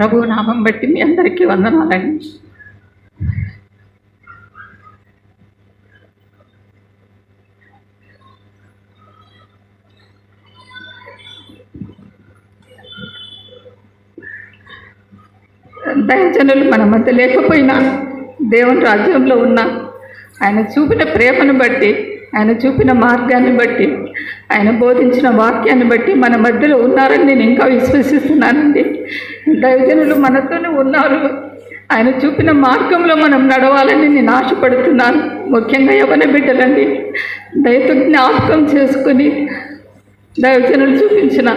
ప్రభు నామం బట్టి మీ అందరికీ వందనాలండి. దయజనులు మన మధ్య లేకపోయినా దేవుని రాజ్యంలో ఉన్న ఆయన చూపిన ప్రేమను బట్టి ఆయన చూపిన మార్గాన్ని బట్టి ఆయన బోధించిన వాక్యాన్ని బట్టి మన మధ్యలో ఉన్నారని నేను ఇంకా విశ్వసిస్తున్నానండి. దైవజనులు మనతోనే ఉన్నారు. ఆయన చూపిన మార్గంలో మనం నడవాలని నేను ఆశపడుతున్నాను. ముఖ్యంగా యవన బిడ్డలండి. దయతో జ్ఞాపకం చేసుకుని దైవజనులు చూపించిన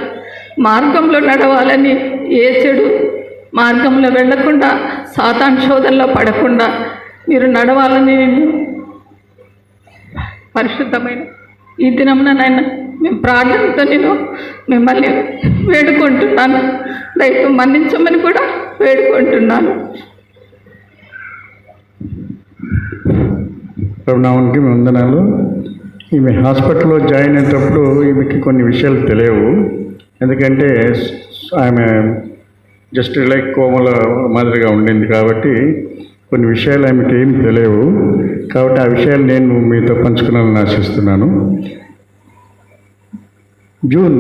మార్గంలో నడవాలని ఏ చెడు మార్గంలో వెళ్ళకుండా సాతాన్ శోధనలో పడకుండా మీరు నడవాలని నేను పరిశుద్ధమైన ఈ దినమున నాయన మేము ప్రార్థనతో నేను మిమ్మల్ని వేడుకుంటున్నాను. దయతో మన్నించమని కూడా వేడుకుంటున్నాను. ప్రభునామానికి వందనాలు. ఈమె హాస్పిటల్లో జాయిన్ అయినప్పుడు ఈమెకి కొన్ని విషయాలు తెలియవు. ఎందుకంటే ఆమె జస్ట్ లైక్ కోమల మాదిరిగా ఉండింది కాబట్టి కొన్ని విషయాలు ఆమెకి ఏం తెలియవు. కాబట్టి ఆ విషయాలు నేను మీతో పంచుకున్నానని ఆశిస్తున్నాను. జూన్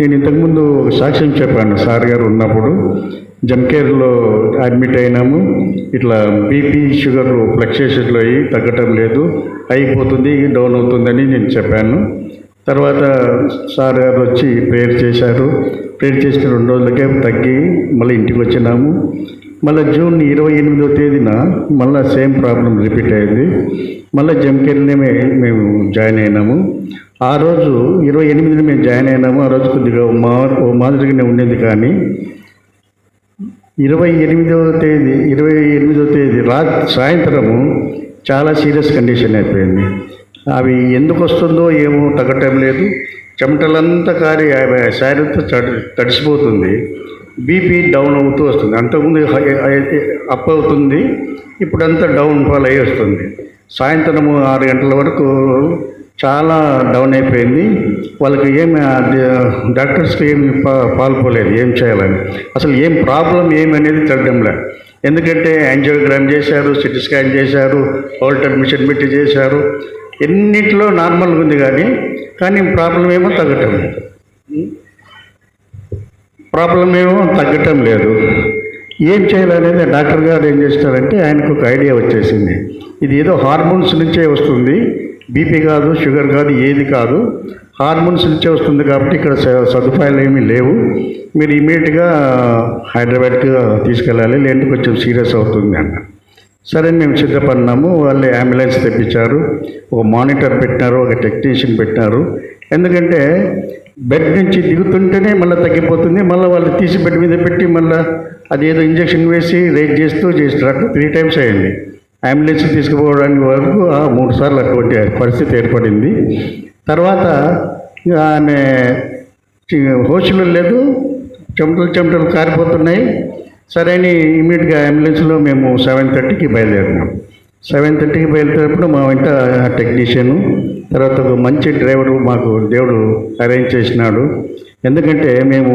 నేను ఇంతకుముందు ఒక సాక్ష్యం చెప్పాను. సార్ గారు ఉన్నప్పుడు జంకేర్లో అడ్మిట్ అయినాము. ఇట్లా బీపీ షుగర్ ఫ్లక్చుయేషన్లు అయ్యి తగ్గటం లేదు. అయిపోతుంది డౌన్ అవుతుందని నేను చెప్పాను. తర్వాత సార్ గారు వచ్చి ప్రేయర్ చేశారు. ప్రేయర్ చేసిన రెండు రోజులకే తగ్గి మళ్ళీ ఇంటికి వచ్చినాము. మళ్ళీ జూన్ ఇరవై ఎనిమిదో తేదీన మళ్ళీ సేమ్ ప్రాబ్లం రిపీట్ అయింది. మళ్ళీ జంకేర్లోనే మేము జాయిన్ అయినాము. ఆ రోజు ఇరవై ఎనిమిదిని మేము జాయిన్ అయినాము. ఆ రోజు కొద్దిగా మా ఓ మాదిరిగానే ఉండేది కానీ ఇరవై ఎనిమిదవ తేదీ ఇరవై ఎనిమిదవ తేదీ రా సాయంత్రము చాలా సీరియస్ కండిషన్ అయిపోయింది. అవి ఎందుకు వస్తుందో ఏమో తగ్గటం లేదు. చెమటలంతా కారి ఆమె శారీతో తడిసిపోతుంది. బీపీ డౌన్ అవుతూ వస్తుంది. అంతకుముందు అప్ అవుతుంది. ఇప్పుడంతా డౌన్ ఫాల్ అయ్యి వస్తుంది. సాయంత్రము ఆరు గంటల వరకు చాలా డౌన్ అయిపోయింది. వాళ్ళకి ఏమి డాక్టర్స్కి ఏమి పాల్పోలేదు ఏం చేయాలని. అసలు ఏం ప్రాబ్లం ఏమి అనేది తెలియడంలే. ఎందుకంటే యాంజియోగ్రామ్ చేశారు సిటీ స్కాన్ చేశారు ఆల్టర్ మిషన్ పెట్టి చేశారు. ఎన్నిట్లో నార్మల్గా ఉంది కానీ కానీ ప్రాబ్లం ఏమో తగ్గటం లేదు. ప్రాబ్లం ఏమో తగ్గటం లేదు. ఏం చేయాలనేది డాక్టర్ గారు ఏం చేస్తారంటే ఆయనకు ఒక ఐడియా వచ్చేసింది. ఇది ఏదో హార్మోన్స్ నుంచే వస్తుంది. బీపీ కాదు షుగర్ కాదు ఏది కాదు. హార్మోన్స్ నుంచే వస్తుంది కాబట్టి ఇక్కడ స- సదుపాయాలు ఏమీ లేవు. మీరు ఇమీడియట్గా హైదరాబాద్కి తీసుకెళ్ళాలి లేదంటే కొంచెం సీరియస్ అవుతుంది అన్న. సరే మేము సిద్ధపడినాము. వాళ్ళు అంబులెన్స్ తెప్పించారు. ఒక మానిటర్ పెట్టినారు ఒక టెక్నీషియన్ పెట్టినారు. ఎందుకంటే బెడ్ నుంచి దిగుతుంటేనే మళ్ళీ తగ్గిపోతుంది. మళ్ళీ వాళ్ళు తీసి బెడ్ మీద పెట్టి మళ్ళీ అది ఏదో ఇంజక్షన్ వేసి రేట్ చేస్తూ చేస్తారు అట్లా త్రీ టైమ్స్ అయింది. అంబులెన్స్ తీసుకుపోవడానికి వరకు ఆ మూడు సార్లు అటువంటి పరిస్థితి ఏర్పడింది. తర్వాత ఆమె హోస్టల్లో లేదు చెమటలు చెమటలు కారిపోతున్నాయి. సరే అని ఇమీడియట్గా అంబులెన్స్లో మేము సెవెన్ థర్టీకి బయలుదేరినాం. సెవెన్ థర్టీకి బయలుదేరినప్పుడు మా వెంట టెక్నీషియను తర్వాత ఒక మంచి డ్రైవరు మాకు దేవుడు అరేంజ్ చేసినాడు. ఎందుకంటే మేము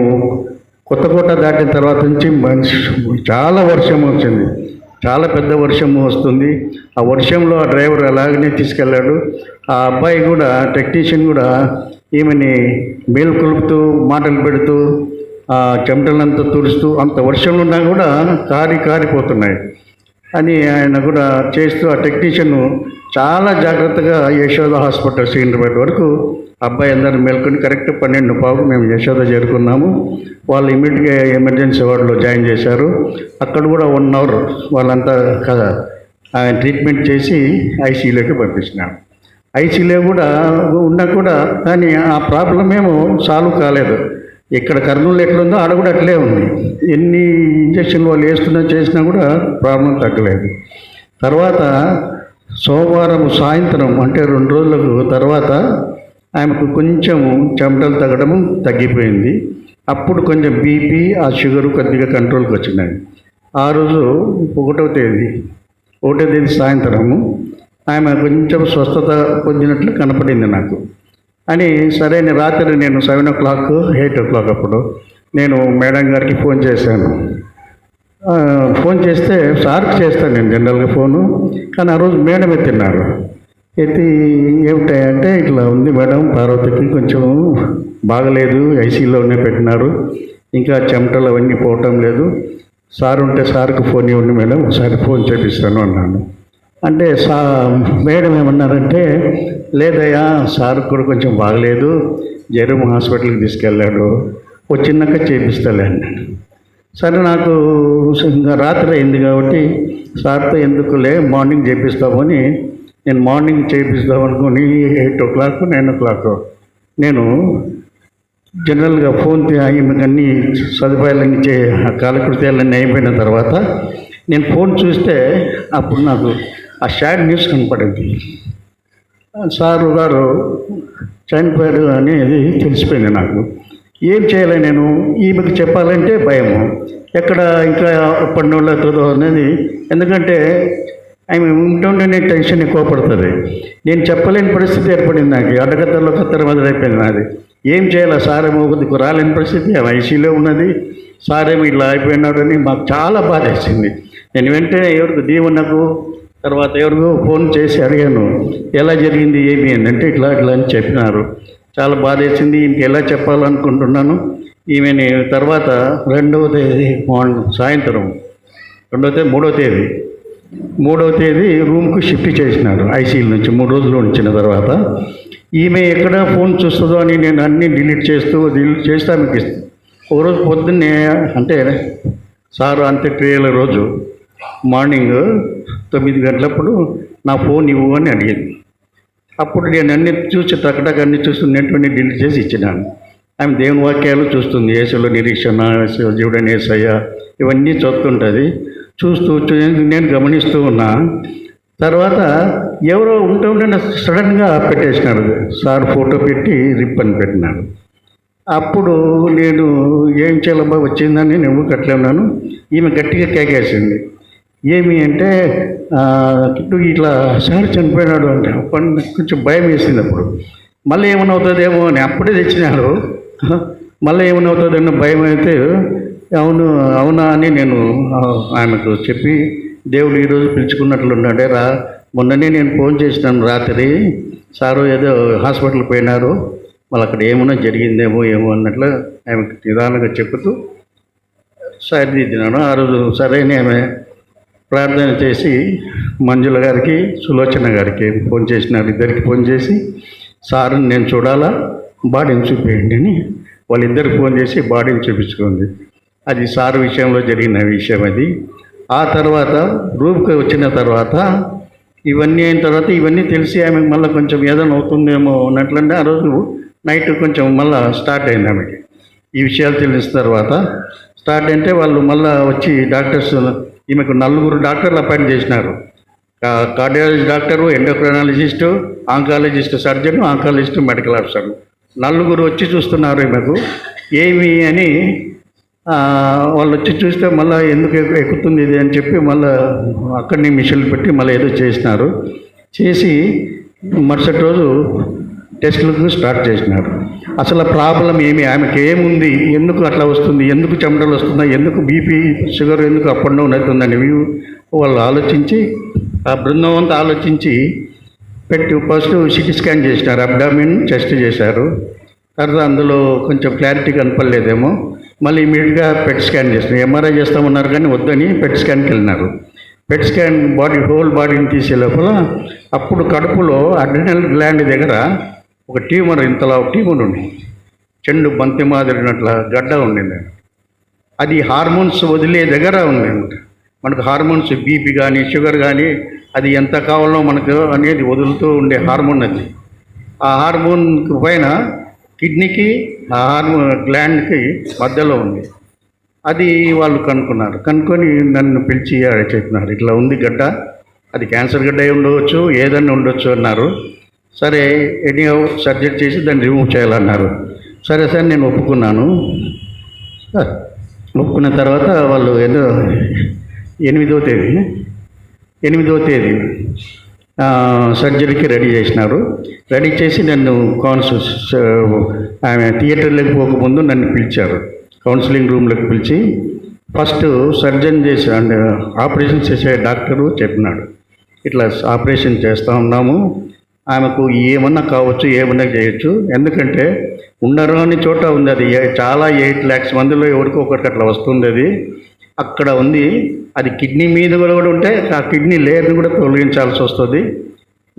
కొత్తకోట దాటిన తర్వాత నుంచి మంచి చాలా వర్షం వచ్చింది. చాలా పెద్ద వర్షం వస్తుంది. ఆ వర్షంలో ఆ డ్రైవర్ అలాగనే తీసుకెళ్ళాడు. ఆ అబ్బాయి కూడా టెక్నీషియన్ కూడా ఈమెని మేలుకొలుపుతూ మాటలు పెడుతూ ఆ చెమటలంతా తుడుస్తూ అంత వర్షంలో ఉన్నా కూడా కారి కారిపోతున్నాయి అని ఆయన కూడా చేస్తూ ఆ టెక్నీషియన్ చాలా జాగ్రత్తగా యశోద హాస్పిటల్ సికింద్రాబాద్ వరకు అబ్బాయి అందరిని మేల్కొని కరెక్ట్ పన్నెండు పావు మేము యశోద చేరుకున్నాము. వాళ్ళు ఇమీడియట్గా ఎమర్జెన్సీ వార్డులో జాయిన్ చేశారు. అక్కడ కూడా వన్ అవర్ వాళ్ళంతా కదా ఆయన ట్రీట్మెంట్ చేసి ఐసీయూలోకి పంపించినాడు ఐసీలో కూడా ఉన్నా కూడా కానీ ఆ ప్రాబ్లం ఏమో సాల్వ్ కాలేదు. ఇక్కడ కర్నూలు ఎట్లుందో ఆడ కూడా అట్లే ఉంది. ఎన్ని ఇంజక్షన్లు వాళ్ళు వేస్తున్నా చేసినా కూడా ప్రాబ్లం తగ్గలేదు. తర్వాత సోమవారం సాయంత్రం అంటే రెండు రోజులకు తర్వాత ఆమెకు కొంచెం చెమటలు తగ్గడము తగ్గిపోయింది. అప్పుడు కొంచెం బీపీ ఆ షుగర్ కొద్దిగా కంట్రోల్కి వచ్చినాయి. ఆ రోజు ఒకటో తేదీ ఒకటో తేదీ సాయంత్రము ఆమె కొంచెం స్వస్థత పొందినట్లు కనపడింది నాకు. అని సరైన రాత్రి నేను seven o'clock eight o'clock అప్పుడు నేను మేడం గారికి ఫోన్ చేశాను. ఫోన్ చేస్తే సార్కి చేస్తాను నేను జనరల్గా ఫోను. కానీ ఆ రోజు మేడం ఎత్తిన్నారు ఎత్తి ఏమిటాయంటే ఇట్లా ఉంది మేడం పార్వతికి కొంచెం బాగలేదు ఐసీలోనే పెట్టినారు. ఇంకా చెమటలు అవన్నీ పోవటం లేదు. సార్ ఉంటే సార్కి ఫోన్ ఇవ్వండి మేడం ఒకసారి ఫోన్ చేపిస్తాను అన్నాను. అంటే సా మేడం ఏమన్నారంటే లేదయ్యా సార్ కూడా కొంచెం బాగలేదు జరం హాస్పిటల్కి తీసుకెళ్ళాడు వచ్చినాక చేపిస్తాలే అన్నాడు. సరే నాకు ఇంకా రాత్రి అయింది కాబట్టి సార్తో ఎందుకులే మార్నింగ్ చేపిస్తామని నేను మార్నింగ్ చేపిస్తాం అనుకుని eight o'clock nine o'clock. నేను జనరల్గా ఫోన్ అన్ని సదుపాయాలన్నీ చే కాలకృత్యాలన్నీ అయిపోయిన తర్వాత నేను ఫోన్ చూస్తే అప్పుడు నాకు ఆ షాడ్ న్యూస్ కనపడింది. సారు గారు చనిపోయాడు అనేది తెలిసిపోయింది నాకు. ఏం చేయాలి నేను? ఈమెకు చెప్పాలంటే భయము. ఎక్కడ ఇంకా పడిన వాళ్ళతో అనేది ఎందుకంటే ఆమె ఉంటుంటేనే టెన్షన్ ఎక్కువ పడుతుంది. నేను చెప్పలేని పరిస్థితి ఏర్పడింది నాకు. అడ్డగద్దల్లో కత్తర మొదలైపోయింది నాది. ఏం చేయాలి? సార్ ఏమో కొద్దిగా రాలేని పరిస్థితి. ఆమె ఐసీలో ఉన్నది. సార్ ఇట్లా అయిపోయినాడని మాకు చాలా బాధ వేసింది. నేను వెంటనే ఎవరికి దీవునకు తర్వాత ఎవరికో ఫోన్ చేసి అడిగాను ఎలా జరిగింది? ఏమి? అని. అంటే ఇట్లా ఇట్లా అని చెప్పినారు. చాలా బాధ వేసింది. ఇంక ఎలా చెప్పాలనుకుంటున్నాను? ఈమెని తర్వాత రెండవ తేదీ మార్నింగ్ సాయంత్రం రెండవ తేదీ మూడవ తేదీ మూడవ తేదీ రూమ్కు షిఫ్ట్ చేసినారు ఐసీల నుంచి. మూడు రోజులు ఉంచిన తర్వాత ఈమె ఎక్కడ ఫోన్ చూస్తుందో అని నేను అన్నీ డిలీట్ చేస్తూ డిలీట్ చేస్తే ఆమెకి ఒక రోజు పొద్దున్నే అంటే సారు అంత్యక్రియల రోజు మార్నింగ్ తొమ్మిది గంటలప్పుడు నా ఫోన్ ఇవ్వు అని అడిగింది. అప్పుడు నేను అన్ని చూసి తగ్గడానికి అన్ని చూస్తున్నటువంటి డిలీట్ చేసి ఇచ్చినాను. ఆమె దేవుని వాక్యాలు చూస్తుంది? ఏసులో నిరీక్షణ జీవుడని ఏసయ్య ఇవన్నీ చదువుతుంటుంది చూస్తూ నేను గమనిస్తూ ఉన్నా తర్వాత ఎవరో ఉంటూ ఉంటే సడన్గా పెట్టేసినాడు సార్ ఫోటో పెట్టి రిప్ అని పెట్టినాడు అప్పుడు నేను ఏం చేయాలబ్బా వచ్చిందని నేను అట్లే ఉన్నాను? ఈమె గట్టిగా కేకేసింది. ఏమి అంటే ఇట్లా సార్ చనిపోయినాడు అంటే అప్పుడు కొంచెం భయం వేసింది అప్పుడు. మళ్ళీ ఏమైనా అవుతుందేమో అని అప్పుడే తెచ్చినారు. మళ్ళీ ఏమైనా అవుతుందన్న భయం అయితే అవును అవునా అని నేను ఆమెకు చెప్పి దేవుడు ఈరోజు పిలుచుకున్నట్లున్నాడే రా. మొన్ననే నేను ఫోన్ చేసినాను రాత్రి. సారు ఏదో హాస్పిటల్ పోయినారు. మళ్ళీ అక్కడ ఏమైనా జరిగిందేమో ఏమో అన్నట్లు ఆమెకు నిదానంగా చెబుతూ సరిదిద్దినాను ఆ రోజు సరైన ఆమె ప్రార్థన చేసి మంజుల గారికి సులోచన గారికి ఫోన్ చేసినారు. ఇద్దరికి ఫోన్ చేసి సార్ని నేను చూడాలా? బాడీని చూపేయండి అని. వాళ్ళిద్దరికి ఫోన్ చేసి బాడీని చూపించుకుంది. అది సార్ విషయంలో జరిగిన విషయం అది. ఆ తర్వాత రూప్కి వచ్చిన తర్వాత ఇవన్నీ అయిన తర్వాత ఇవన్నీ తెలిసి ఆమె మళ్ళీ కొంచెం ఏదైనా అవుతుందేమో అన్నట్లంటే ఆ రోజు నైట్ కొంచెం మళ్ళీ స్టార్ట్ అయింది ఆమెకి. ఈ విషయాలు తెలిసిన తర్వాత స్టార్ట్ అంటే వాళ్ళు మళ్ళీ వచ్చి డాక్టర్స్ ఈమెకు నలుగురు డాక్టర్లు అపాయింట్ చేసినారు. Cardiology doctor endocrinologist oncologist surgeon oncologist medical officer. నలుగురు వచ్చి చూస్తున్నారు ఈమెకు. ఏమి అని వాళ్ళు వచ్చి చూస్తే మళ్ళీ ఎందుకు ఎక్కుతుంది ఇది అని చెప్పి మళ్ళీ అక్కడిని మిషన్లు పెట్టి మళ్ళీ ఏదో చేసినారు. చేసి మరుసటి రోజు టెస్టులకు స్టార్ట్ చేసినారు. అసలు ప్రాబ్లం ఏమి? ఆమెకి ఏముంది? ఎందుకు అట్లా వస్తుంది? ఎందుకు చెమటలు వస్తుందా ఎందుకు బీపీ షుగర్ ఎందుకు అప్ అండ్ డౌన్ అవుతుందని వాళ్ళు ఆలోచించి ఆ బృందం అంతా ఆలోచించి పెట్టి ఫస్ట్ సిటీ స్కాన్ చేసినారు. అబ్డామిన్ చెస్ట్ చేశారు. తర్వాత అందులో కొంచెం క్లారిటీ కనపడలేదేమో. మళ్ళీ ఇమీడియట్గా పెట్ స్కాన్ చేసిన ఎంఆర్ఐ చేస్తామన్నారు కానీ వద్దని పెట్ స్కాన్కి వెళ్ళినారు. పెట్ స్కాన్ బాడీ హోల్ బాడీని తీసే లోపల అప్పుడు కడుపులో అడ్రినల్ గ్లాండ్ దగ్గర ఒక ట్యూమర్ ఇంతలా ఒక ట్యూమర్ ఉంది. చెండు బంతి మాదిరినట్ల గడ్డ ఉండింది. అది హార్మోన్స్ వదిలే దగ్గర ఉంది. మనకు హార్మోన్స్ బీపీ కానీ షుగర్ కానీ అది ఎంత కావాలో మనకు అనేది వదులుతూ ఉండే హార్మోన్ అది. ఆ హార్మోన్ పైన కిడ్నీకి ఆ హార్మోన్ గ్లాండ్కి మధ్యలో ఉంది. అది వాళ్ళు కనుక్కున్నారు. కనుక్కొని నన్ను పిలిచి చెప్పినారు. ఇట్లా ఉంది గడ్డ. అది క్యాన్సర్ గడ్డ అయి ఉండవచ్చు ఏదన్నా ఉండొచ్చు అన్నారు. సరే ఎనీ సర్జరీ చేసి దాన్ని రిమూవ్ చేయాలన్నారు. సరే సార్ నేను ఒప్పుకున్నాను. ఒప్పుకున్న తర్వాత వాళ్ళు ఏదో ఎనిమిదో తేదీ ఎనిమిదో తేదీ సర్జరీకి రెడీ చేసినారు. రెడీ చేసి నన్ను కాన్స్ ఆమె థియేటర్లోకి పోకముందు నన్ను పిలిచారు. కౌన్సిలింగ్ రూమ్లోకి పిలిచి ఫస్ట్ సర్జన్ చేసి అంటే ఆపరేషన్ చేసే డాక్టరు చెప్పినాడు. ఇట్లా ఆపరేషన్ చేస్తూ ఉన్నాము. ఆమెకు ఏమన్నా కావచ్చు ఏమన్నా చేయొచ్చు. ఎందుకంటే ఉండరాని చోట ఉంది అది. చాలా ఎయిట్ ల్యాక్స్ మందిలో ఎవరికో ఒకరికి అట్లా వస్తుంది అది అక్కడ ఉంది. అది కిడ్నీ మీద కూడా కూడా ఉంటే ఆ కిడ్నీ లేయర్ని కూడా తొలగించాల్సి వస్తుంది.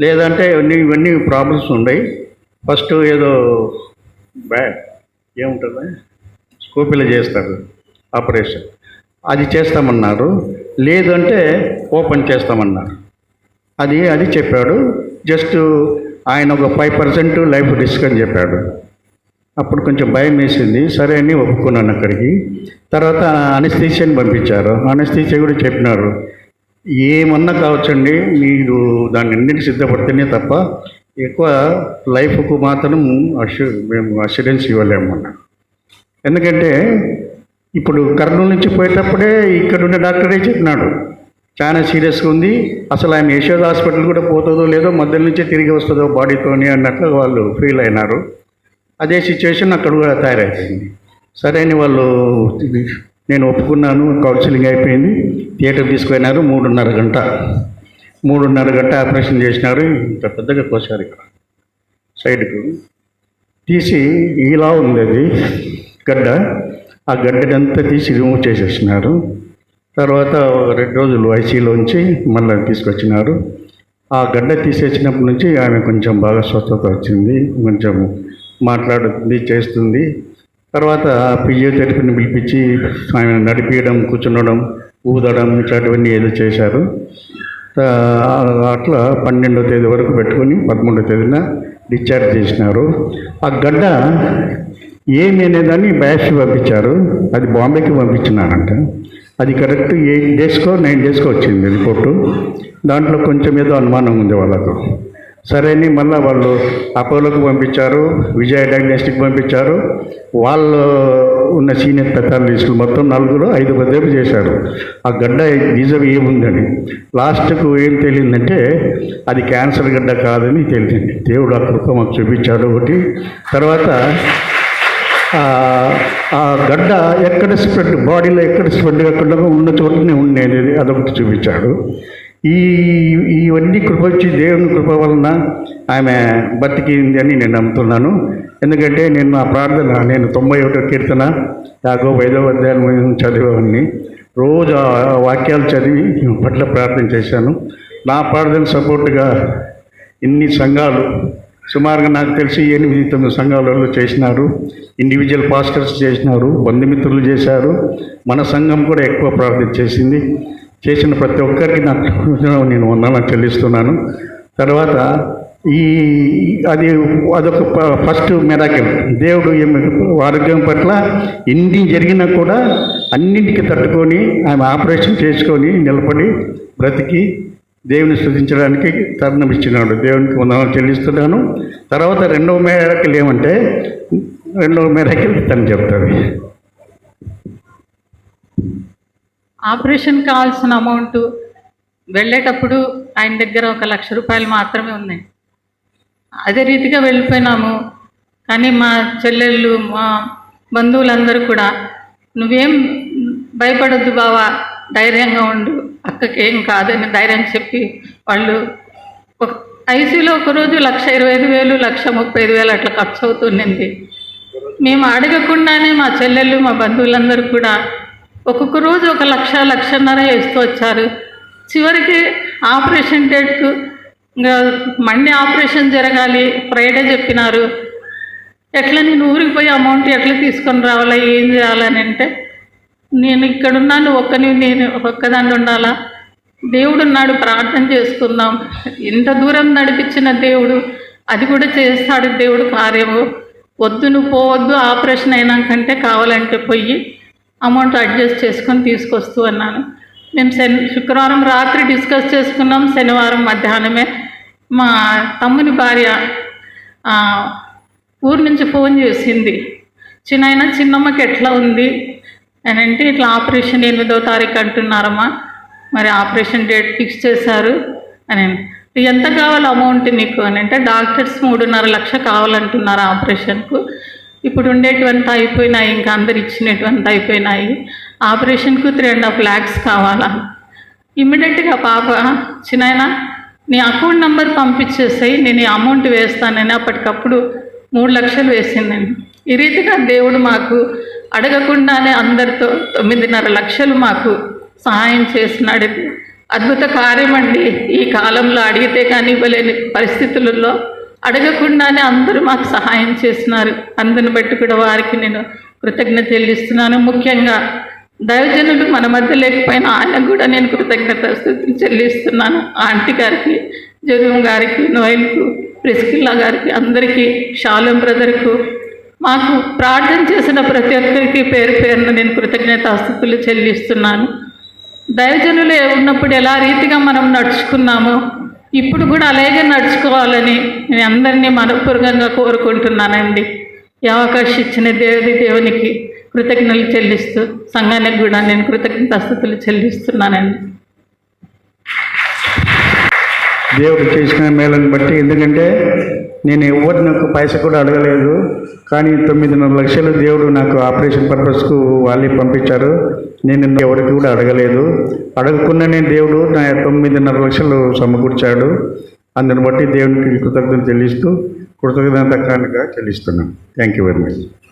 లేదంటే ఇవన్నీ ఇవన్నీ ప్రాబ్లమ్స్ ఉన్నాయి ఫస్ట్ ఏదో బ్యా ఏముంటుంది? స్కోపిలో చేస్తారు ఆపరేషన్. అది చేస్తామన్నారు. లేదంటే ఓపెన్ చేస్తామన్నారు. అది అది చెప్పాడు. జస్ట్ ఆయన ఒక ఫైవ్ పర్సెంట్ లైఫ్ రిస్క్ అని చెప్పాడు. అప్పుడు కొంచెం భయం వేసింది. సరే అని ఒప్పుకున్నాను అక్కడికి. తర్వాత అనస్థీషియన్ పంపించారు. అనస్థీషియా కూడా చెప్పినారు. ఏమన్నా కావచ్చండి? మీరు దాన్ని అన్నిటికి సిద్ధపడితేనే తప్ప ఎక్కువ లైఫ్కు మాత్రం అష్యూ మేము అష్యూరెన్స్ ఇవ్వలేమన్నా ఎందుకంటే ఇప్పుడు కర్నూలు నుంచి పోయేటప్పుడే ఇక్కడ ఉన్న డాక్టరే చెప్పినాడు. చాలా సీరియస్గా ఉంది. అసలు ఆయన యశోద హాస్పిటల్ కూడా పోతుందో లేదో మధ్యలో నుంచే తిరిగి వస్తుందో బాడీతోని అన్నట్లు వాళ్ళు ఫీల్ అయినారు. అదే సిచ్యువేషన్ అక్కడ కూడా తయారైపోయింది. సరే అని వాళ్ళు నేను ఒప్పుకున్నాను కౌన్సిలింగ్ అయిపోయింది థియేటర్ తీసుకుపోయినారు మూడున్నర గంట. మూడున్నర గంట ఆపరేషన్ చేసినారు ఇంత పెద్దగా కోసారు ఇక్కడ సైడ్కు. తీసి ఇలా ఉంది అది గడ్డ. ఆ గడ్డనంతా తీసి రిమూవ్ చేసేసినారు. తర్వాత ఒక రెండు రోజులు ఐసీలోంచి మళ్ళీ తీసుకొచ్చినారు. ఆ గడ్డ తీసేసినప్పటి నుంచి ఆమె కొంచెం బాగా స్వస్థత వచ్చింది కొంచెం మాట్లాడుతుంది చేస్తుంది. తర్వాత ఫిజియోథెరపీని పిలిపించి ఆమె నడిపించడం కూర్చుండడం ఊదడం ఇట్లాంటివన్నీ ఏదో చేశారు. అట్లా పన్నెండో తేదీ వరకు పెట్టుకొని పదమూడో తేదీన డిశ్చార్జ్ చేసినారు. ఆ గడ్డ ఏమి అనేదాన్ని బ్యాష్ పంపించారు. అది బాంబేకి పంపించినారంట. అది కరెక్ట్ ఎయిట్ డేస్కో నైన్ డేస్కో వచ్చింది రిపోర్టు. దాంట్లో కొంచెం ఏదో అనుమానం ఉంది వాళ్ళకు. సరే అని మళ్ళీ వాళ్ళు అపోలోకి పంపించారు విజయ డయాగ్నోస్టిక్ పంపించారు. వాళ్ళు ఉన్న సీనియర్ పెథాలజిస్టులు మొత్తం నలుగురు ఐదు పదేపు చేశారు. ఆ గడ్డ నిజం ఏముందని. లాస్ట్కు ఏం తెలియదంటే అది క్యాన్సర్ గడ్డ కాదని తెలిసింది దేవుడు ఆ కృప మాకు చూపించాడు ఒకటి. తర్వాత ఆ ఆ గడ్డ ఎక్కడ స్ప్రెడ్ బాడీలో ఎక్కడ స్ప్రెడ్ కాకుండా ఉన్న చోటనే ఉండేది అదొకటి చూపించాడు. ఈ ఇవన్నీ కృప వచ్చి దేవుని కృప వలన ఆమె బతికింది అని నేను నమ్ముతున్నాను. ఎందుకంటే నేను నా ప్రార్థన నేను తొంభై ఒకటో కీర్తన యాగో ఐదో అధ్యాయం చదివేవాడిని. రోజు ఆ వాక్యాలు చదివి పట్ల ప్రార్థన చేశాను. నా ప్రార్థన సపోర్ట్గా ఇన్ని సంఘాలు సుమారుగా నాకు తెలిసి ఎనిమిది తొమ్మిది సంఘాలలో చేసినారు. ఇండివిజువల్ పాస్టర్స్ చేసినారు బంధుమిత్రులు చేశారు. మన సంఘం కూడా ఎక్కువ ప్రార్థన చేసింది. చేసిన ప్రతి ఒక్కరికి నాకు నేను వందనాలు చెల్లిస్తున్నాను. తర్వాత ఈ అది అదొక ప- ఫస్ట్ మెరాకిల్. దేవుడు ఆరోగ్యం పట్ల ఎన్ని జరిగినా కూడా అన్నింటికి తట్టుకొని ఆమె ఆపరేషన్ చేసుకొని నిలబడి బ్రతికి దేవుని స్థుతించడానికి తరుణం ఇచ్చినాడు. దేవునికి వందనాలు చెల్లిస్తున్నాను. తర్వాత రెండవ మేరకిల్ ఏమంటే రెండవ మేరకిల్ తను చెప్తాడు. ఆపరేషన్ కావాల్సిన అమౌంట్ వెళ్ళేటప్పుడు ఆయన దగ్గర ఒక లక్ష రూపాయలు మాత్రమే ఉన్నాయి. అదే రీతిగా వెళ్ళిపోయినాము. కానీ మా చెల్లెళ్ళు మా బంధువులందరూ కూడా నువ్వేం భయపడొద్దు బావా ధైర్యంగా ఉండు అక్కకి ఏం కాదని ధైర్యం చెప్పి వాళ్ళు ఒక ఐసీలో ఒకరోజు లక్ష ఇరవై ఐదు వేలు లక్ష ముప్పై ఐదు వేలు అట్లా ఖర్చు అవుతుండింది మేము అడగకుండానే మా చెల్లెళ్ళు మా బంధువులందరూ కూడా ఒక్కొక్క రోజు ఒక లక్ష లక్షన్నర వేస్తూ వచ్చారు. చివరికి ఆపరేషన్ డేట్కు ఇంకా మండే ఆపరేషన్ జరగాలి ఫ్రైడే చెప్పినారు. ఎట్లా నేను ఊరికి పోయి అమౌంట్ ఎట్లా తీసుకొని రావాలా ఏం చేయాలని అంటే నేను ఇక్కడున్నాను ఒక్కని నేను ఒక్కదాన్ని ఉండాలా? దేవుడు ఉన్నాడు ప్రార్థన చేసుకుందాం. ఇంత దూరం నడిపించిన దేవుడు అది కూడా చేస్తాడు దేవుడు కార్యము. వద్దు నువ్వు పోవద్దు ఆపరేషన్ అయినాకంటే కావాలంటే పోయి అమౌంట్ అడ్జస్ట్ చేసుకొని తీసుకొస్తూ అన్నాను. మేము శని శుక్రవారం రాత్రి డిస్కస్ చేసుకున్నాం. శనివారం మధ్యాహ్నమే మా తమ్ముని భార్య ఊరు నుంచి ఫోన్ చేసింది. చిన్న చిన్నమ్మకి ఎట్లా ఉంది? అని అంటే ఇట్లా ఆపరేషన్ ఎనిమిదో తారీఖు అంటున్నారమ్మా. మరి ఆపరేషన్ డేట్ ఫిక్స్ చేశారు. అని ఎంత కావాలి అమౌంట్ నీకు? అని అంటే డాక్టర్స్ మూడున్నర లక్ష కావాలంటున్నారు ఆపరేషన్కు. ఇప్పుడు ఉండేటువంటి అయిపోయినాయి ఇంకా అందరు ఇచ్చినటువంటి అయిపోయినాయి. ఆపరేషన్కు త్రీ అండ్ హాఫ్ ల్యాక్స్ కావాలా? ఇమ్మీడియట్గా పాప చిన్నాయన నీ అకౌంట్ నెంబర్ పంపించేసాయి నేను ఈ అమౌంట్ వేస్తానని అప్పటికప్పుడు మూడు లక్షలు వేసిందండి ఈ రీతిగా దేవుడు మాకు అడగకుండానే అందరితో తొమ్మిదిన్నర లక్షలు మాకు సహాయం చేసినాడు. అద్భుత కార్యం అండి ఈ కాలంలో. అడిగితే కానీ ఇవ్వలేని పరిస్థితులలో అడగకుండానే అందరూ మాకు సహాయం చేస్తున్నారు. అందుని బట్టి కూడా వారికి నేను కృతజ్ఞత చెల్లిస్తున్నాను. ముఖ్యంగా దైవజనులు మన మధ్య లేకపోయినా ఆయనకు కూడా నేను కృతజ్ఞత స్థుతులు చెల్లిస్తున్నాను. ఆంటీ గారికి జగన్ గారికి నోయల్కు ప్రిస్కిల్లా గారికి అందరికీ షాలం బ్రదర్కు మాకు ప్రార్థన చేసిన ప్రతి ఒక్కరికి పేరు పేరున నేను కృతజ్ఞతాస్థుతులు చెల్లిస్తున్నాను. దైవజనులు ఉన్నప్పుడు ఎలా రీతిగా మనం నడుచుకున్నామో ఇప్పుడు కూడా అలాగే నడుచుకోవాలని నేను అందరినీ మనపూర్వకంగా కోరుకుంటున్నానండి. ఈ అవకాశం ఇచ్చిన దేవుడి దేవునికి కృతజ్ఞతలు చెల్లిస్తూ సంఘానికి కూడా నేను కృతజ్ఞతాస్థుతులు చెల్లిస్తున్నానండి. దేవుడు చేసిన మేలను బట్టి ఎందుకంటే నేను ఎవరు నాకు పైస కూడా అడగలేదు కానీ తొమ్మిదిన్నర లక్షలు దేవుడు నాకు ఆపరేషన్ పర్పస్కు వాళ్ళే పంపించారు. నేను ఎవరికి కూడా అడగలేదు. అడగకుండానే దేవుడు నా తొమ్మిదిన్నర లక్షలు సమకూర్చాడు. అందుని బట్టి దేవునికి కృతజ్ఞత చెల్లిస్తూ కృతజ్ఞత కానుక చెల్లిస్తున్నాను. Thank you very much